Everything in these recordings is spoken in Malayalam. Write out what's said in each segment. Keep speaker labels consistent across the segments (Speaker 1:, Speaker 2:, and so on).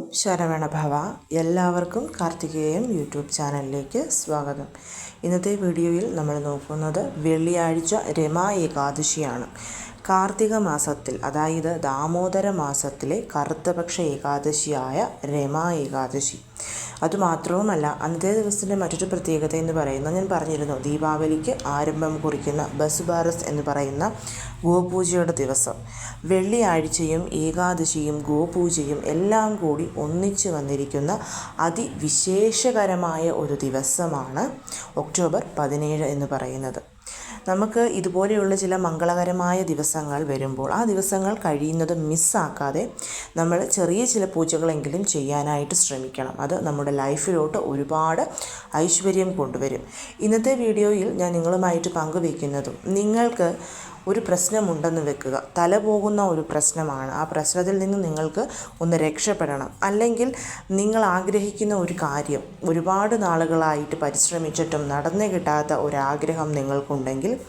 Speaker 1: ഓം ശരവണ ഭവ. എല്ലാവർക്കും കാർത്തികേയം യൂട്യൂബ് ചാനലിലേക്ക് സ്വാഗതം. ഇന്നത്തെ വീഡിയോയിൽ നമ്മൾ നോക്കുന്നത് വെള്ളിയാഴ്ച രമാ ഏകാദശിയാണ്. കാർത്തിക മാസത്തിൽ അതായത് ദാമോദര മാസത്തിലെ കറുത്തപക്ഷ ഏകാദശിയായ രമാ ഏകാദശി. അതുമാത്രവുമല്ല അന്നത്തെ ദിവസത്തിന്റെ മറ്റൊരു പ്രത്യേകത എന്ന് പറയുന്നത് ഞാൻ പറഞ്ഞിരുന്നു ദീപാവലിക്ക് ആരംഭം കുറിക്കുന്ന ബസുബാറസ് എന്ന് പറയുന്ന ഗോപൂജയുടെ ദിവസം. വെള്ളിയാഴ്ചയും ഏകാദശിയും ഗോപൂജയും എല്ലാം കൂടി ഒന്നിച്ചു വന്നിരിക്കുന്ന അതിവിശേഷകരമായ ഒരു ദിവസമാണ് ഒക്ടോബർ പതിനേഴ് എന്ന് പറയുന്നത്. നമുക്ക് ഇതുപോലെയുള്ള ചില മംഗളകരമായ ദിവസങ്ങൾ വരുമ്പോൾ ആ ദിവസങ്ങൾ കഴിയുന്നത് മിസ്സാക്കാതെ നമ്മൾ ചെറിയ ചില പൂജകളെങ്കിലും ചെയ്യാനായിട്ട് ശ്രമിക്കണം. അത് നമ്മുടെ ലൈഫിലോട്ട് ഒരുപാട് ഐശ്വര്യം കൊണ്ടുവരും. ഇന്നത്തെ വീഡിയോയിൽ ഞാൻ നിങ്ങളുമായിട്ട് പങ്കുവയ്ക്കുന്നതും നിങ്ങൾക്ക് ഒരു പ്രശ്നമുണ്ടെന്ന് വെക്കുക. തല പോകുന്ന ഒരു പ്രശ്നമാണ്. ആ പ്രശ്നത്തിൽ നിന്ന് നിങ്ങൾക്ക് ഒന്ന് രക്ഷപ്പെടണം. അല്ലെങ്കിൽ നിങ്ങൾ ആഗ്രഹിക്കുന്ന ഒരു കാര്യം ഒരുപാട് നാളുകളായിട്ട് പരിശ്രമിച്ചിട്ടും നടന്നു കിട്ടാത്ത ഒരാഗ്രഹം നിങ്ങൾക്കുണ്ടെങ്കിൽ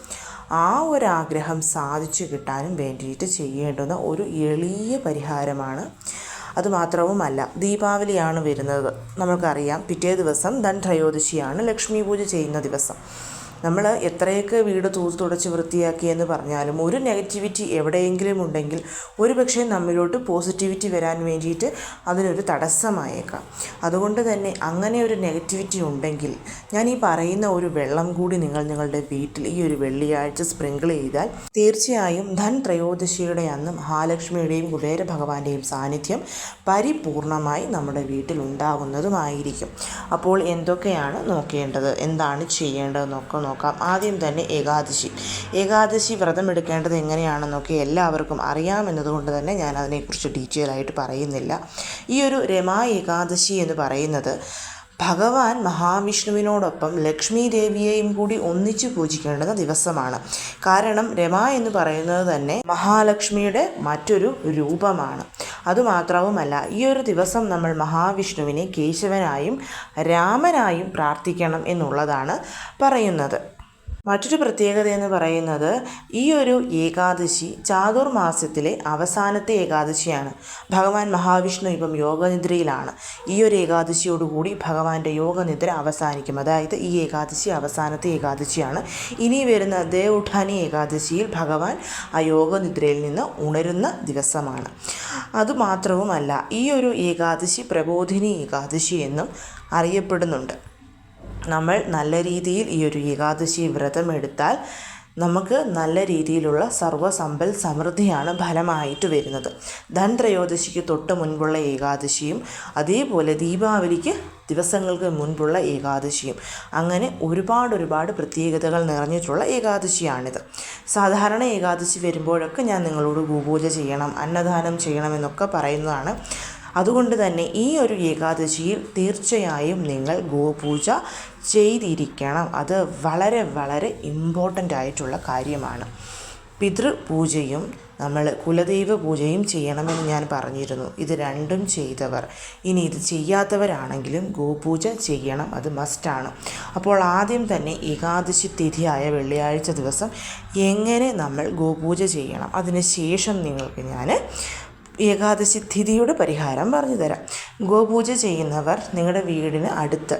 Speaker 1: ആ ഒരാഗ്രഹം സാധിച്ചു കിട്ടാനും വേണ്ടിയിട്ട് ചെയ്യേണ്ടുന്ന ഒരു എളിയ പരിഹാരമാണ്. അതുമാത്രവുമല്ല ദീപാവലിയാണ് വരുന്നത്. നമുക്കറിയാം പിറ്റേ ദിവസം ധൻ ത്രയോദശിയാണ് ലക്ഷ്മി പൂജ ചെയ്യുന്ന ദിവസം. നമ്മൾ എത്രയൊക്കെ വീട് തൂത്ത് തുടച്ച് വൃത്തിയാക്കി എന്ന് പറഞ്ഞാലും ഒരു നെഗറ്റിവിറ്റി എവിടെയെങ്കിലും ഉണ്ടെങ്കിൽ ഒരു പക്ഷേ നമ്മിലോട്ട് പോസിറ്റിവിറ്റി വരാൻ വേണ്ടിയിട്ട് അതിനൊരു തടസ്സമായേക്കാം. അതുകൊണ്ട് തന്നെ അങ്ങനെ ഒരു നെഗറ്റിവിറ്റി ഉണ്ടെങ്കിൽ ഞാൻ ഈ പറയുന്ന ഒരു വെള്ളം കൂടി നിങ്ങൾ നിങ്ങളുടെ വീട്ടിൽ ഈ ഒരു വെള്ളിയാഴ്ച സ്പ്രിങ്കിൾ ചെയ്താൽ തീർച്ചയായും ധൻ ത്രയോദശിയുടെ അന്ന് മഹാലക്ഷ്മിയുടെയും കുബേര ഭഗവാന്റെയും സാന്നിധ്യം പരിപൂർണമായി നമ്മുടെ വീട്ടിൽ ഉണ്ടാകുന്നതുമായിരിക്കും അപ്പോൾ എന്തൊക്കെയാണ് നോക്കേണ്ടത്? എന്താണ് ചെയ്യേണ്ടതെന്നൊക്കെ നോക്കാം ആദ്യം തന്നെ ഏകാദശി. ഏകാദശി വ്രതം എടുക്കേണ്ടത് എങ്ങനെയാണെന്നൊക്കെ എല്ലാവർക്കും അറിയാമെന്നതുകൊണ്ട് തന്നെ ഞാൻ അതിനെക്കുറിച്ച് ഡീറ്റെയിൽ ആയിട്ട് പറയുന്നില്ല. ഈ ഒരു രമാ ഏകാദശി എന്ന് പറയുന്നത് ഭഗവാൻ മഹാവിഷ്ണുവിനോടൊപ്പം ലക്ഷ്മി ദേവിയെയും കൂടി ഒന്നിച്ചു പൂജിക്കേണ്ടുന്ന ദിവസമാണ്. കാരണം രമ എന്ന് പറയുന്നത് തന്നെ മഹാലക്ഷ്മിയുടെ മറ്റൊരു രൂപമാണ്. അതുമാത്രവുമല്ല ഈ ഒരു ദിവസം നമ്മൾ മഹാവിഷ്ണുവിനെ കേശവനായും രാമനായും പ്രാർത്ഥിക്കണം എന്നുള്ളതാണ് പറയുന്നത്. മറ്റൊരു പ്രത്യേകത എന്ന് പറയുന്നത് ഈ ഒരു ഏകാദശി ചാതുർമാസത്തിലെ അവസാനത്തെ ഏകാദശിയാണ്. ഭഗവാൻ മഹാവിഷ്ണു ഇപ്പം യോഗനിദ്രയിലാണ്. ഈ ഒരു ഏകാദശിയോടുകൂടി ഭഗവാന്റെ യോഗനിദ്ര അവസാനിക്കും. അതായത് ഈ ഏകാദശി അവസാനത്തെ ഏകാദശിയാണ്. ഇനി വരുന്ന ദേവുഠാനി ഏകാദശിയിൽ ഭഗവാൻ ആ യോഗനിദ്രയിൽ നിന്ന് ഉണരുന്ന ദിവസമാണ്. അതുമാത്രവുമല്ല ഈ ഒരു ഏകാദശി പ്രബോധിനി ഏകാദശി എന്നും അറിയപ്പെടുന്നുണ്ട്. നമ്മൾ നല്ല രീതിയിൽ ഈ ഒരു ഏകാദശി വ്രതം എടുത്താൽ നമുക്ക് നല്ല രീതിയിലുള്ള സർവസമ്പൽ സമൃദ്ധിയാണ് ഫലമായിട്ട് വരുന്നത്. ധൻത്രയോദശിക്ക് തൊട്ട് മുൻപുള്ള ഏകാദശിയും അതേപോലെ ദീപാവലിക്ക് ദിവസങ്ങൾക്ക് മുൻപുള്ള ഏകാദശിയും. അങ്ങനെ ഒരുപാട് ഒരുപാട് പ്രത്യേകതകൾ നിറഞ്ഞിട്ടുള്ള ഏകാദശിയാണിത്. സാധാരണ ഏകാദശി വരുമ്പോഴൊക്കെ ഞാൻ നിങ്ങളോട് ഗോപൂജ ചെയ്യണം അന്നദാനം ചെയ്യണമെന്നൊക്കെ പറയുന്നതാണ്. അതുകൊണ്ട് തന്നെ ഈ ഒരു ഏകാദശിയിൽ തീർച്ചയായും നിങ്ങൾ ഗോപൂജ ചെയ്തിരിക്കണം. അത് വളരെ വളരെ ഇമ്പോർട്ടന്റ് ആയിട്ടുള്ള കാര്യമാണ്. പിതൃപൂജയും നമ്മൾ കുലദൈവ പൂജയും ചെയ്യണമെന്ന് ഞാൻ പറഞ്ഞിരുന്നു. ഇത് രണ്ടും ചെയ്തവർ. ഇനി ഇത് ചെയ്യാത്തവരാണെങ്കിലും ഗോപൂജ ചെയ്യണം. അത് മസ്റ്റാണ് അപ്പോൾ ആദ്യം തന്നെ ഏകാദശി തിഥിയായ വെള്ളിയാഴ്ച ദിവസം എങ്ങനെ നമ്മൾ ഗോപൂജ ചെയ്യണം? അതിന് ശേഷം നിങ്ങൾക്ക് ഞാൻ ഏകാദശി തിഥിയുടെ പരിഹാരം പറഞ്ഞു തരാം. ഗോപൂജ ചെയ്യുന്നവർ നിങ്ങളുടെ വീടിന് അടുത്ത്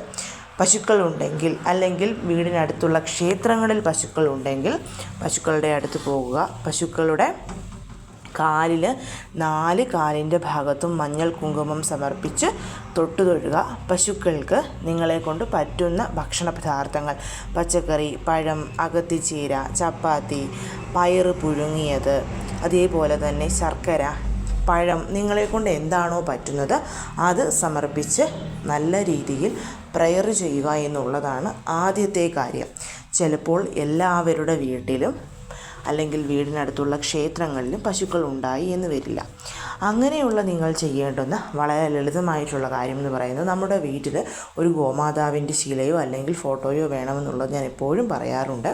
Speaker 1: പശുക്കളുണ്ടെങ്കിൽ അല്ലെങ്കിൽ വീടിനടുത്തുള്ള ക്ഷേത്രങ്ങളിൽ പശുക്കളുണ്ടെങ്കിൽ പശുക്കളുടെ അടുത്ത് പോവുക പശുക്കളുടെ കാലിൽ നാല് കാലിന്റെ ഭാഗത്തും മഞ്ഞൾ കുങ്കുമം സമർപ്പിച്ച് തൊട്ടു തൊഴുക പശുക്കൾക്ക് നിങ്ങളെ കൊണ്ട് പറ്റുന്ന ഭക്ഷണ പദാർത്ഥങ്ങൾ പച്ചക്കറി പഴം അകത്തിച്ചീര ചപ്പാത്തി പയറ് പുഴുങ്ങിയത് അതേപോലെ തന്നെ ശർക്കര പഴം നിങ്ങളെ കൊണ്ട് എന്താണോ പറ്റുന്നത് അത് സമർപ്പിച്ച് നല്ല രീതിയിൽ പ്രയർ ചെയ്യുക എന്നുള്ളതാണ് ആദ്യത്തെ കാര്യം. ചിലപ്പോൾ എല്ലാവരുടെ വീട്ടിലും അല്ലെങ്കിൽ വീടിനടുത്തുള്ള ക്ഷേത്രങ്ങളിലും പശുക്കൾ ഉണ്ടായി എന്ന് വരില്ല. അങ്ങനെയുള്ള നിങ്ങൾ ചെയ്യേണ്ടുന്ന വളരെ ലളിതമായിട്ടുള്ള കാര്യം എന്ന് പറയുന്നത് നമ്മുടെ വീട്ടിൽ ഒരു ഗോമാതാവിന്റെ ശിലയോ അല്ലെങ്കിൽ ഫോട്ടോയോ വേണമെന്നുള്ളത് ഞാൻ എപ്പോഴും പറയാറുണ്ട്.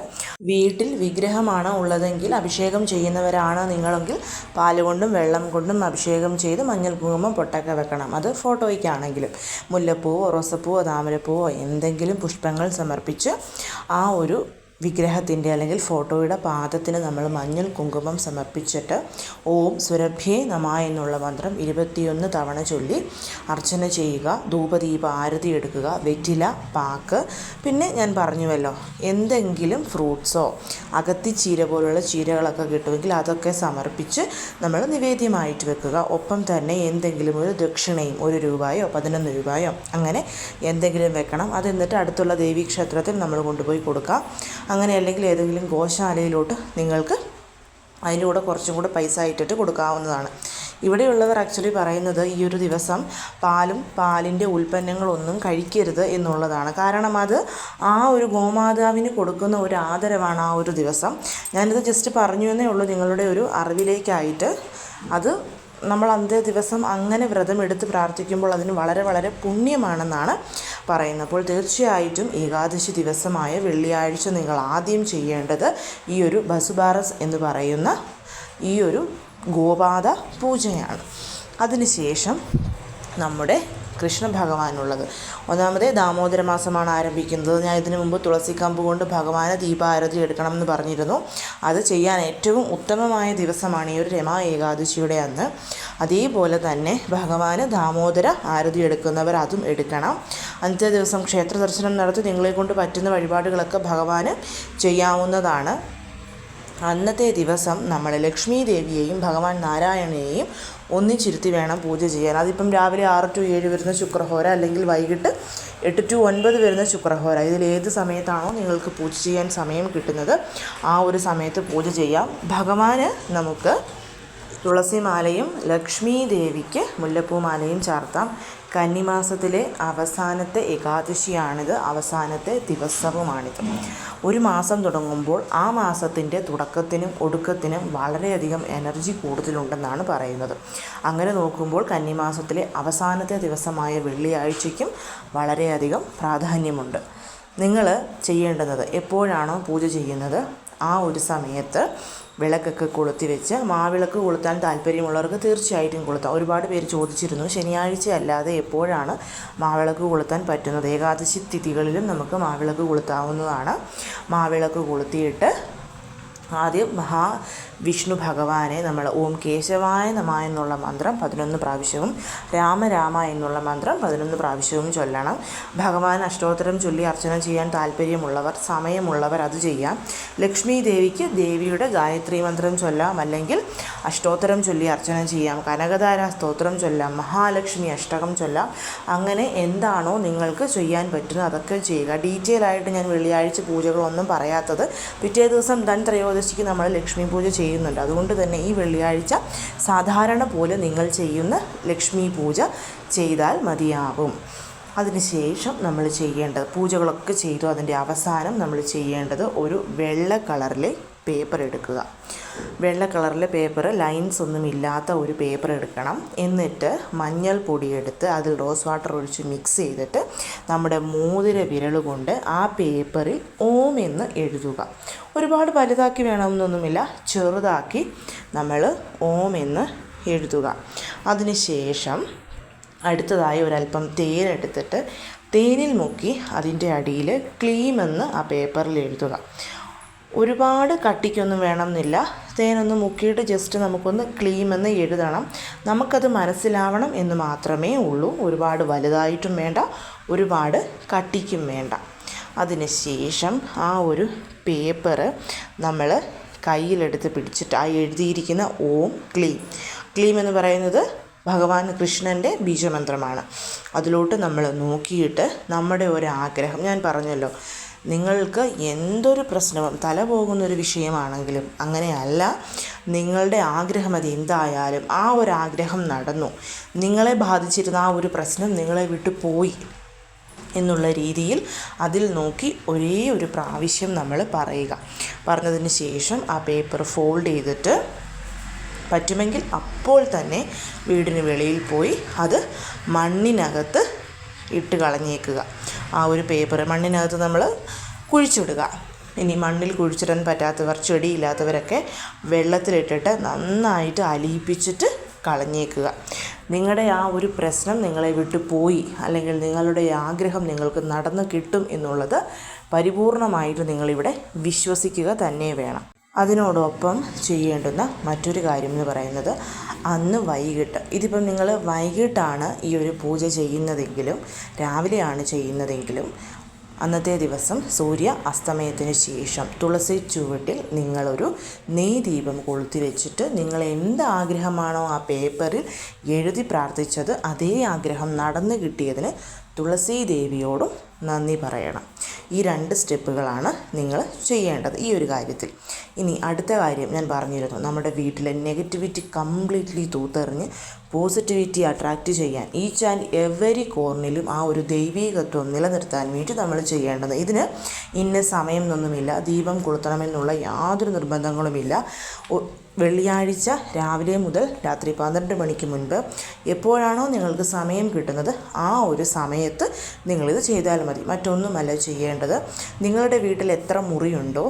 Speaker 1: വീട്ടിൽ വിഗ്രഹമാണ് ഉള്ളതെങ്കിൽ അഭിഷേകം ചെയ്യുന്നവരാണ് നിങ്ങളെങ്കിൽ പാൽ കൊണ്ടും വെള്ളം കൊണ്ടും അഭിഷേകം ചെയ്ത് മഞ്ഞൾ കുങ്കുമം പൊട്ടൊക്കെ വെക്കണം. അത് ഫോട്ടോയ്ക്കാണെങ്കിലും മുല്ലപ്പൂവോ റോസപ്പൂവോ താമരപ്പൂവോ എന്തെങ്കിലും പുഷ്പങ്ങൾ സമർപ്പിച്ച് ആ ഒരു വിഗ്രഹത്തിന്റെ അല്ലെങ്കിൽ ഫോട്ടോയുടെ പാദത്തിന് നമ്മൾ മഞ്ഞൾ കുങ്കുമം സമർപ്പിച്ചിട്ട് ഓം സുരഭ്യേ നമ എന്നുള്ള മന്ത്രം ഇരുപത്തിയൊന്ന് തവണ ചൊല്ലി അർച്ചന ചെയ്യുക ധൂപദീപ ആരതി എടുക്കുക വെറ്റില പാക്ക്. പിന്നെ ഞാൻ പറഞ്ഞുവല്ലോ എന്തെങ്കിലും ഫ്രൂട്ട്സോ അകത്തിച്ചീര പോലുള്ള ചീരകളൊക്കെ കിട്ടുമെങ്കിൽ അതൊക്കെ സമർപ്പിച്ച് നമ്മൾ നിവേദ്യമായിട്ട് വെക്കുക. ഒപ്പം തന്നെ എന്തെങ്കിലും ഒരു ദക്ഷിണയും ഒരു രൂപയോ പതിനൊന്ന് രൂപയോ അങ്ങനെ എന്തെങ്കിലും വെക്കണം. അതെന്നിട്ട് അടുത്തുള്ള ദേവീക്ഷേത്രത്തിൽ നമ്മൾ കൊണ്ടുപോയി കൊടുക്കുക അങ്ങനെ അല്ലെങ്കിൽ ഏതെങ്കിലും ഗോശാലയിലോട്ട് നിങ്ങൾക്ക് അതിലൂടെ കുറച്ചും കൂടെ പൈസ ഇട്ടിട്ട് കൊടുക്കാവുന്നതാണ്. ഇവിടെയുള്ളവർ ആക്ച്വലി പറയുന്നത് ഈ ഒരു ദിവസം പാലും പാലിന്റെ ഉൽപ്പന്നങ്ങളൊന്നും കഴിക്കരുത് എന്നുള്ളതാണ്. കാരണം അത് ആ ഒരു ഗോമാതാവിന് കൊടുക്കുന്ന ഒരു ആദരവാണ് ആ ഒരു ദിവസം. ഞാനിത് ജസ്റ്റ് പറഞ്ഞു എന്നേ ഉള്ളൂ നിങ്ങളുടെ ഒരു അറിവിലേക്കായിട്ട്. അത് നമ്മൾ അന്തേ ദിവസം അങ്ങനെ വ്രതം എടുത്ത് പ്രാർത്ഥിക്കുമ്പോൾ അതിന് വളരെ വളരെ പുണ്യമാണെന്നാണ് പറയുന്നത്. അപ്പോൾ തീർച്ചയായിട്ടും ഏകാദശി ദിവസമായ വെള്ളിയാഴ്ച നിങ്ങൾ ആദ്യം ചെയ്യേണ്ടത് ഈ ഒരു ബസുബാറസ് എന്ന് പറയുന്ന ഈ ഒരു ഗോപാത പൂജയാണ്. അതിനുശേഷം നമ്മുടെ കൃഷ്ണ ഭഗവാനുള്ളത് ഒന്നാമത് ദാമോദര മാസമാണ് ആരംഭിക്കുന്നത്. ഞാൻ ഇതിനു മുമ്പ് തുളസിക്കമ്പ് കൊണ്ട് ഭഗവാന് ദീപാരതി എടുക്കണം എന്ന് പറഞ്ഞിരുന്നു. അത് ചെയ്യാൻ ഏറ്റവും ഉത്തമമായ ദിവസമാണ് ഈ ഒരു രമാ ഏകാദശിയുടെ അന്ന്. അതേപോലെ തന്നെ ഭഗവാന് ദാമോദര ആരതി എടുക്കുന്നവർ അതും എടുക്കണം. അന്നത്തെ ദിവസം ക്ഷേത്ര ദർശനം നടത്തി നിങ്ങളെ കൊണ്ട് പറ്റുന്ന വഴിപാടുകളൊക്കെ ഭഗവാന് ചെയ്യാവുന്നതാണ്. അന്നത്തെ ദിവസം നമ്മൾ ലക്ഷ്മി ദേവിയെയും ഭഗവാൻ നാരായണനെയും ഒന്നിച്ചിരുത്തി വേണം പൂജ ചെയ്യാൻ. അതിപ്പം രാവിലെ ആറ് ടു ഏഴ് വരുന്ന ശുക്രഹോര അല്ലെങ്കിൽ വൈകിട്ട് എട്ട് ടു ഒൻപത് വരുന്ന ശുക്രഹോര. ഇതിൽ ഏത് സമയത്താണോ നിങ്ങൾക്ക് പൂജ ചെയ്യാൻ സമയം കിട്ടുന്നത് ആ ഒരു സമയത്ത് പൂജ ചെയ്യാം. ഭഗവാന് നമുക്ക് തുളസിമാലയും ലക്ഷ്മി ദേവിക്ക് മുല്ലപ്പൂമാലയും ചാർത്താം. കന്നിമാസത്തിലെ അവസാനത്തെ ഏകാദശിയാണിത്. അവസാനത്തെ ദിവസവുമാണിത്. ഒരു മാസം തുടങ്ങുമ്പോൾ ആ മാസത്തിന്റെ തുടക്കത്തിനും ഒടുക്കത്തിനും വളരെയധികം എനർജി കൂടുതലുണ്ടെന്നാണ് പറയുന്നത്. അങ്ങനെ നോക്കുമ്പോൾ കന്നിമാസത്തിലെ അവസാനത്തെ ദിവസമായ വെള്ളിയാഴ്ചയ്ക്കും വളരെയധികം പ്രാധാന്യമുണ്ട്. നിങ്ങൾ ചെയ്യേണ്ടുന്നത് എപ്പോഴാണോ പൂജ ചെയ്യുന്നത്? ആ ഒരു സമയത്ത് വിളക്കൊക്കെ കൊളുത്തി വെച്ച് മാവിളക്ക് കൊളുത്താൻ താല്പര്യമുള്ളവർക്ക് തീർച്ചയായിട്ടും കൊളുത്താം. ഒരുപാട് പേര് ചോദിച്ചിരുന്നു ശനിയാഴ്ച അല്ലാതെ എപ്പോഴാണ് മാവിളക്ക് കൊളുത്താൻ പറ്റുന്നത്? ഏകാദശി തിഥികളിലും നമുക്ക് മാവിളക്ക് കൊളുത്താവുന്നതാണ്. മാവിളക്ക് കൊളുത്തിയിട്ട് ആദ്യം മഹാ വിഷ്ണു ഭഗവാനെ നമ്മൾ ഓം കേശവായ നമ എന്നുള്ള മന്ത്രം പതിനൊന്ന് പ്രാവശ്യവും രാമ രാമ എന്നുള്ള മന്ത്രം പതിനൊന്ന് പ്രാവശ്യവും ചൊല്ലണം. ഭഗവാൻ അഷ്ടോത്തരം ചൊല്ലി അർച്ചന ചെയ്യാൻ താല്പര്യമുള്ളവർ സമയമുള്ളവർ അത് ചെയ്യാം. ലക്ഷ്മി ദേവിക്ക് ദേവിയുടെ ഗായത്രി മന്ത്രം ചൊല്ലാം. അല്ലെങ്കിൽ അഷ്ടോത്തരം ചൊല്ലി അർച്ചന ചെയ്യാം. കനകധാര സ്തോത്രം ചൊല്ലാം. മഹാലക്ഷ്മി അഷ്ടകം ചൊല്ലാം. അങ്ങനെ എന്താണോ നിങ്ങൾക്ക് ചെയ്യാൻ പറ്റുന്നത് അതൊക്കെ ചെയ്യുക. ഡീറ്റെയിൽ ആയിട്ട് ഞാൻ വെള്ളിയാഴ്ച പൂജകളൊന്നും പറയാത്തത് പിറ്റേ ദിവസം ധൻ ത്രയോദശിക്ക് നമ്മൾ ലക്ഷ്മി പൂജ ചെയ്യുന്നുണ്ട്. അതുകൊണ്ട് തന്നെ ഈ വെള്ളിയാഴ്ച സാധാരണ പോലെ നിങ്ങൾ ചെയ്യുന്ന ലക്ഷ്മി പൂജ ചെയ്താൽ മതിയാകും അതിനുശേഷം നമ്മൾ ചെയ്യേണ്ടത് പൂജകളൊക്കെ ചെയ്തു അതിന്റെ അവസാനം നമ്മൾ ചെയ്യേണ്ടത് ഒരു വെള്ള കളറിലെ പേപ്പർ എടുക്കുക. വെള്ള കളറിൽ പേപ്പർ ലൈൻസ് ഒന്നും ഇല്ലാത്ത ഒരു പേപ്പർ എടുക്കണം. എന്നിട്ട് മഞ്ഞൾ പൊടിയെടുത്ത് അതിൽ റോസ് വാട്ടർ ഒഴിച്ച് മിക്സ് ചെയ്തിട്ട് നമ്മുടെ മോതിര വിരൽ കൊണ്ട് ആ പേപ്പറിൽ ഓം എന്ന് എഴുതുക. ഒരുപാട് വലുതാക്കി വേണമെന്നൊന്നുമില്ല. ചെറുതാക്കി നമ്മൾ ഓം എന്ന് എഴുതുക. അതിനുശേഷം അടുത്തതായി ഒരല്പം തേനെടുത്തിട്ട് തേനിൽ മുക്കി അതിന്റെ അടിയിൽ ക്ലീമെന്ന് ആ പേപ്പറിൽ എഴുതുക. ഒരുപാട് കട്ടിക്കൊന്നും വേണമെന്നില്ല. തേനൊന്ന് മുക്കിയിട്ട് ജസ്റ്റ് നമുക്കൊന്ന് ക്ലീമെന്ന് എഴുതണം. നമുക്കത് മനസ്സിലാവണം എന്ന് മാത്രമേ ഉള്ളൂ. ഒരുപാട് വലുതായിട്ടും വേണ്ട ഒരുപാട് കട്ടിക്കും വേണ്ട. അതിനുശേഷം ആ ഒരു പേപ്പർ നമ്മൾ കയ്യിലെടുത്ത് പിടിച്ചിട്ട് ആ എഴുതിയിരിക്കുന്ന ഓം ക്ലീം. ക്ലീം എന്ന് പറയുന്നത് ഭഗവാൻ കൃഷ്ണന്റെ ബീജമന്ത്രമാണ്. അതിലോട്ട് നമ്മൾ നോക്കിയിട്ട് നമ്മുടെ ഒരു ആഗ്രഹം ഞാൻ പറഞ്ഞല്ലോ നിങ്ങൾക്ക് എന്തൊരു പ്രശ്നവും തല പോകുന്നൊരു വിഷയമാണെങ്കിലും അങ്ങനെയല്ല. നിങ്ങളുടെ ആഗ്രഹം അത് എന്തായാലും ആ ഒരു ആഗ്രഹം നടന്നു. നിങ്ങളെ ബാധിച്ചിരുന്ന ആ ഒരു പ്രശ്നം നിങ്ങളെ വിട്ടു പോയി എന്നുള്ള രീതിയിൽ അതിൽ നോക്കി ഒരേ ഒരു പ്രാവശ്യം നമ്മൾ പറയുക. പറഞ്ഞതിന് ശേഷം ആ പേപ്പർ ഫോൾഡ് ചെയ്തിട്ട് പറ്റുമെങ്കിൽ അപ്പോൾ തന്നെ വീടിന് വെളിയിൽ പോയി അത് മണ്ണിനകത്ത് ഇട്ട് കളഞ്ഞേക്കുക. ആ ഒരു പേപ്പർ മണ്ണിനകത്ത് നമ്മൾ കുഴിച്ചിടുക. ഇനി മണ്ണിൽ കുഴിച്ചിടാൻ പറ്റാത്തവർ ചെടിയില്ലാത്തവരൊക്കെ വെള്ളത്തിലിട്ടിട്ട് നന്നായിട്ട് അലിയിപ്പിച്ചിട്ട് കളഞ്ഞേക്കുക. നിങ്ങളുടെ ആ ഒരു പ്രശ്നം നിങ്ങളെ വിട്ടു പോയി. അല്ലെങ്കിൽ നിങ്ങളുടെ ആഗ്രഹം നിങ്ങൾക്ക് നടന്നു കിട്ടും എന്നുള്ളത് പരിപൂർണമായിട്ട് നിങ്ങളിവിടെ വിശ്വസിക്കുക തന്നെ വേണം. അതിനോടൊപ്പം ചെയ്യേണ്ടുന്ന മറ്റൊരു കാര്യം എന്ന് പറയുന്നത് അന്ന് വൈകിട്ട്. ഇതിപ്പം നിങ്ങൾ വൈകിട്ടാണ് ഈ ഒരു പൂജ ചെയ്യുന്നതെങ്കിലും രാവിലെയാണ് ചെയ്യുന്നതെങ്കിലും അന്നത്തെ ദിവസം സൂര്യ അസ്തമയത്തിന് ശേഷം തുളസി ചുവട്ടിൽ നിങ്ങളൊരു നെയ് ദീപം കൊളുത്തി വെച്ചിട്ട് നിങ്ങൾ എന്ത് ആഗ്രഹമാണോ ആ പേപ്പറിൽ എഴുതി പ്രാർത്ഥിച്ചത് അതേ ആഗ്രഹം നടന്നു കിട്ടിയതിന് തുളസി ദേവിയോടും നന്ദി പറയണം. ഈ രണ്ട് സ്റ്റെപ്പുകളാണ് നിങ്ങൾ ചെയ്യേണ്ടത് ഈ ഒരു കാര്യത്തിൽ. ഇനി അടുത്ത കാര്യം ഞാൻ പറഞ്ഞിരുന്നു. നമ്മുടെ വീട്ടിലെ നെഗറ്റിവിറ്റി കംപ്ലീറ്റ്ലി തൂത്തെറിഞ്ഞ് പോസിറ്റിവിറ്റി അട്രാക്റ്റ് ചെയ്യാൻ ഈച്ച് ആൻഡ് എവരി കോർണിലും ആ ഒരു ദൈവീകത്വം നിലനിർത്താൻ വേണ്ടി നമ്മൾ ചെയ്യേണ്ടത്. ഇതിന് ഇന്ന സമയം എന്നൊന്നുമില്ല ദീപം കൊളുത്തണമെന്നുള്ള യാതൊരു നിർബന്ധങ്ങളുമില്ല. വെള്ളിയാഴ്ച രാവിലെ മുതൽ രാത്രി പന്ത്രണ്ട് മണിക്ക് മുൻപ് എപ്പോഴാണോ നിങ്ങൾക്ക് സമയം കിട്ടുന്നത് ആ ഒരു സമയത്ത് നിങ്ങളിത് ചെയ്താൽ മതി. മറ്റൊന്നുമല്ല ചെയ്യേണ്ടത് നിങ്ങളുടെ വീട്ടിൽ എത്ര മുറിയുണ്ടോ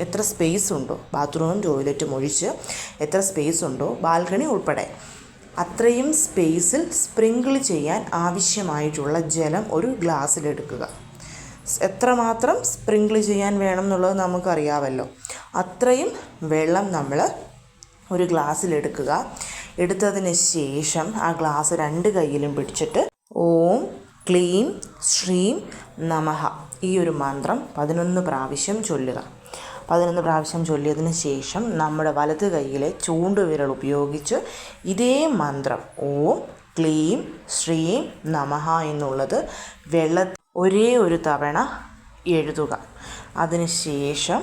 Speaker 1: എത്ര സ്പേസ് ഉണ്ടോ ബാത്റൂമും ടോയ്ലറ്റും ഒഴിച്ച് എത്ര സ്പേസ് ഉണ്ടോ ബാൽക്കണി ഉൾപ്പെടെ അത്രയും സ്പേസിൽ സ്പ്രിങ്കിൾ ചെയ്യാൻ ആവശ്യമായിട്ടുള്ള ജലം ഒരു ഗ്ലാസ്സിലെടുക്കുക എത്രമാത്രം സ്പ്രിങ്കിൾ ചെയ്യാൻ വേണം എന്നുള്ളത് നമുക്കറിയാമല്ലോ. അത്രയും വെള്ളം നമ്മൾ ഒരു ഗ്ലാസ്സിലെടുക്കുക എടുത്തതിന് ശേഷം ആ ഗ്ലാസ് രണ്ട് കയ്യിലും പിടിച്ചിട്ട് ഓം ക്ലീം ശ്രീം നമഹ ഈ ഒരു മന്ത്രം പതിനൊന്ന് പ്രാവശ്യം ചൊല്ലുക. പതിനൊന്ന് പ്രാവശ്യം ചൊല്ലിയതിന് ശേഷം നമ്മുടെ വലത് കൈയിലെ ചൂണ്ടുവിരൽ ഉപയോഗിച്ച് ഇതേ മന്ത്രം ഓം ക്ലീം ശ്രീം നമഹ എന്നുള്ളത് വെള്ള ഒരേ ഒരു തവണ എഴുതുക. അതിനുശേഷം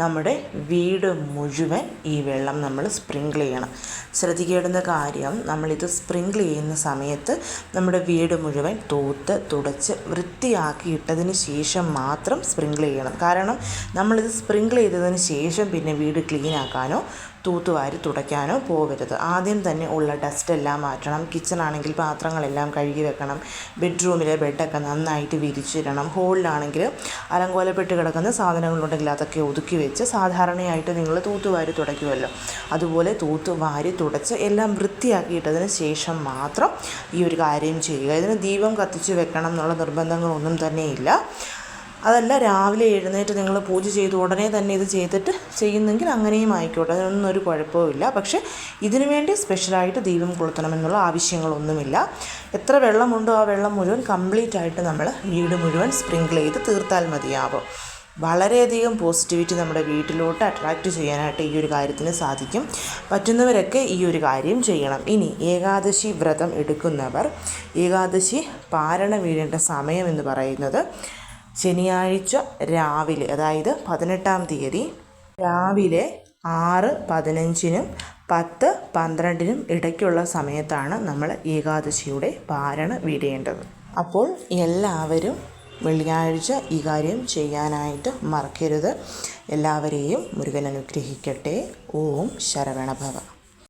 Speaker 1: നമ്മുടെ വീട് മുഴുവൻ ഈ വെള്ളം നമ്മൾ സ്പ്രിങ്കിൾ ചെയ്യണം. ശ്രദ്ധിക്കേണ്ടുന്ന കാര്യം നമ്മളിത് സ്പ്രിങ്കിൾ ചെയ്യുന്ന സമയത്ത് നമ്മുടെ വീട് മുഴുവൻ തൂത്ത് തുടച്ച് വൃത്തിയാക്കിയിട്ടതിന് ശേഷം മാത്രം സ്പ്രിങ്കിൾ ചെയ്യണം. കാരണം നമ്മളിത് സ്പ്രിങ്കിൾ ചെയ്തതിന് ശേഷം പിന്നെ വീട് ക്ലീൻ ആക്കാനോ തൂത്തുവാരി തുടയ്ക്കാനോ പോകരുത്. ആദ്യം തന്നെ ഉള്ള ഡസ്റ്റ് എല്ലാം മാറ്റണം. കിച്ചണാണെങ്കിൽ പാത്രങ്ങളെല്ലാം കഴുകി വെക്കണം. ബെഡ്റൂമിലെ ബെഡൊക്കെ നന്നായിട്ട് വിരിച്ചിടണം. ഹോളിലാണെങ്കിൽ അലങ്കോലപ്പെട്ട് കിടക്കുന്ന സാധനങ്ങളുണ്ടെങ്കിൽ അതൊക്കെ ഒതുക്കി വെച്ച് സാധാരണയായിട്ട് നിങ്ങൾ തൂത്തുവാരി തുടയ്ക്കുമല്ലോ. അതുപോലെ തൂത്ത് വാരി തുടച്ച് എല്ലാം വൃത്തിയാക്കിയിട്ടതിന് ശേഷം മാത്രം ഈ ഒരു കാര്യം ചെയ്യുക. ഇതിന് ദീപം കത്തിച്ച് വെക്കണം എന്നുള്ള നിർബന്ധങ്ങളൊന്നും തന്നെയില്ല. അതല്ല രാവിലെ എഴുന്നേറ്റ് നിങ്ങൾ പൂജ ചെയ്ത് ഉടനെ തന്നെ ഇത് ചെയ്തിട്ട് ചെയ്യുന്നെങ്കിൽ അങ്ങനെയും ആയിക്കോട്ടെ. അതിനൊന്നും ഒരു കുഴപ്പവുമില്ല പക്ഷേ ഇതിനു വേണ്ടി സ്പെഷ്യലായിട്ട് ദീപം കൊളുത്തണമെന്നുള്ള ആവശ്യങ്ങളൊന്നുമില്ല. എത്ര വെള്ളമുണ്ടോ ആ വെള്ളം മുഴുവൻ കംപ്ലീറ്റ് ആയിട്ട് നമ്മൾ വീട് മുഴുവൻ സ്പ്രിങ്കിൾ ചെയ്ത് തീർത്താൽ മതിയാവും. വളരെയധികം പോസിറ്റിവിറ്റി നമ്മുടെ വീട്ടിലോട്ട് അട്രാക്റ്റ് ചെയ്യാനായിട്ട് ഈ ഒരു കാര്യത്തിന് സാധിക്കും. പറ്റുന്നവരൊക്കെ ഈ ഒരു കാര്യം ചെയ്യണം. ഇനി ഏകാദശി വ്രതം എടുക്കുന്നവർ ഏകാദശി പാരണ വീഴേണ്ട സമയം എന്ന് പറയുന്നത് ശനിയാഴ്ച രാവിലെ അതായത് പതിനെട്ടാം തീയതി രാവിലെ ആറ് പതിനഞ്ചിനും പത്ത് പന്ത്രണ്ടിനും ഇടയ്ക്കുള്ള സമയത്താണ് നമ്മൾ ഏകാദശിയുടെ പാരണ വിടേണ്ടത്. അപ്പോൾ എല്ലാവരും വെള്ളിയാഴ്ച ഈ കാര്യം ചെയ്യാനായിട്ട് മറക്കരുത്. എല്ലാവരെയും മുരുകൻ അനുഗ്രഹിക്കട്ടെ. ഓം ശരവണഭവ.